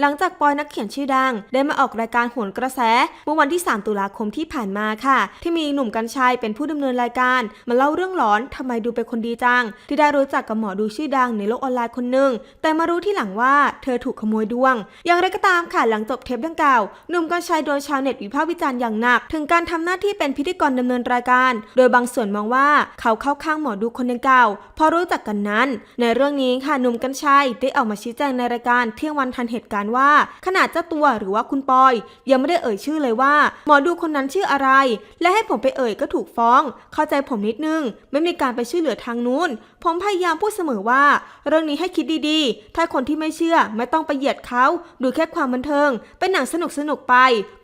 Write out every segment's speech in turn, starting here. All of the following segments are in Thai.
หลังจากปอยนักเขียนชื่อดัง ได้มาออกรายการโหนกระแส เมื่อวันที่ 3 ตุลาคมที่ผ่านมาค่ะ ที่มีหนุ่มกัญชัยเป็นผู้ดำเนินรายการ มาเล่าเรื่องหลอนทำไมดูเป็นคนดีจัง ที่ได้รู้จักกับหมอดูชื่อดังในโลกออนไลน์คนหนึ่งแต่มารู้ที่หลังว่าเธอถูกขโมยดวง อย่างไรก็ตามค่ะหลังจบเทปดังกล่าวหนุ่มกัญชัยโดนชาวเน็ตวิพากษ์วิจารณ์อย่างหนัก ถึงการทำหน้าที่เป็นพิธีกรดำเนินรายการ โดยบางส่วนมองว่าเขาเข้าข้างหมอดูคนดังกล่าวพราะรู้จักกันนั้น ในเรื่องนี้ค่ะหนุ่มกัญชัยได้ออกมาชี้แจงในรายการเที่ยงวันทันเหตุการณ์ว่า ขนาดเจ้าตัวหรือว่าคุณปอย ยังไม่ได้เอ่ยชื่อเลยว่า หมอดูคนนั้นชื่ออะไร และให้ผมไปเอ่ยก็ถูกฟ้อง เข้าใจผมนิดนึง ไม่มีการไปช่วยเหลือทางนู้น ผมพยายามพูดเสมอว่า เรื่องนี้ให้คิดดีๆ ถ้าคนที่ไม่เชื่อไม่ต้องไปเหยียดเขา ดูแค่ความบันเทิง เป็นหนังสนุกๆไป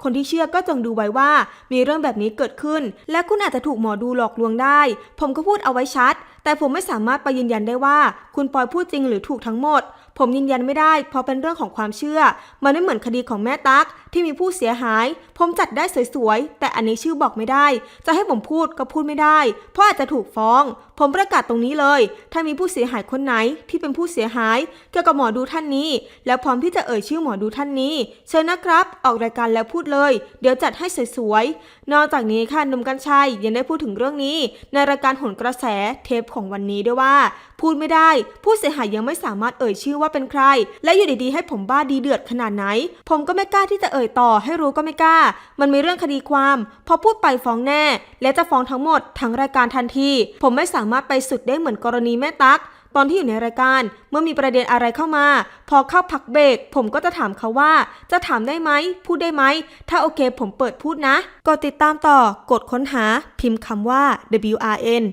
คนที่เชื่อก็จงดูไว้ว่า มีเรื่องแบบนี้เกิดขึ้น และคุณอาจจะถูกหมอดูหลอกลวงได้ ผมก็พูดเอาไว้ชัดแต่ผมไม่สามารถไปยืนยันได้ว่า คุณปอยพูดจริงหรือถูกทั้งหมด ผมยืนยันไม่ได้ เพราะเป็นเรื่องของความเชื่อ มันไม่เหมือนคดีของแม่ตั๊กที่มีผู้เสียหาย ผมจัดได้สวยๆ แต่อันนี้ชื่อบอกไม่ได้ จะให้ผมพูดก็พูดไม่ได้ เพราะอาจจะถูกฟ้อง ผมประกาศตรงนี้เลย ถ้ามีผู้เสียหายคนไหนที่เป็นผู้เสียหาย เกี่ยวกับหมอดูท่านนี้ แล้วพร้อมที่จะเอ่ยชื่อหมอดูท่านนี้ เชิญนะครับ ออกรายการแล้วพูดเลย เดี๋ยวจัดให้สวยๆ นอกจากนี้ค่ะนุ่มกัญชัยยังได้พูดถึงเรื่องนี้ ในรายการหนกระแสเทปของวันนี้ด้วยว่า พูดไม่ได้ ผู้เสียหายยังไม่สามารถเอ่ยชื่อว่าเป็นใคร และอยู่ดีๆให้ผมบ้าดีเดือดขนาดไหน ผมก็ไม่กล้าที่จะเอ่ยต่อ ให้รู้ก็ไม่กล้า มันมีเรื่องคดีความ พอพูดไปฟ้องแน่ และจะฟ้องทั้งหมดทั้งรายการทันที ผมไม่สามารถไปสุดได้เหมือนกรณีแม่ตั๊กตอนที่อยู่ในรายการเมื่อมีประเด็นอะไรเข้ามา พอเข้าพักเบรกผมก็จะถามเขาว่า จะถามได้ไหม พูดได้ไหม ถ้าโอเคผมเปิดพูดนะกดติดตามต่อกดค้นหาพิมพ์คำว่า WRN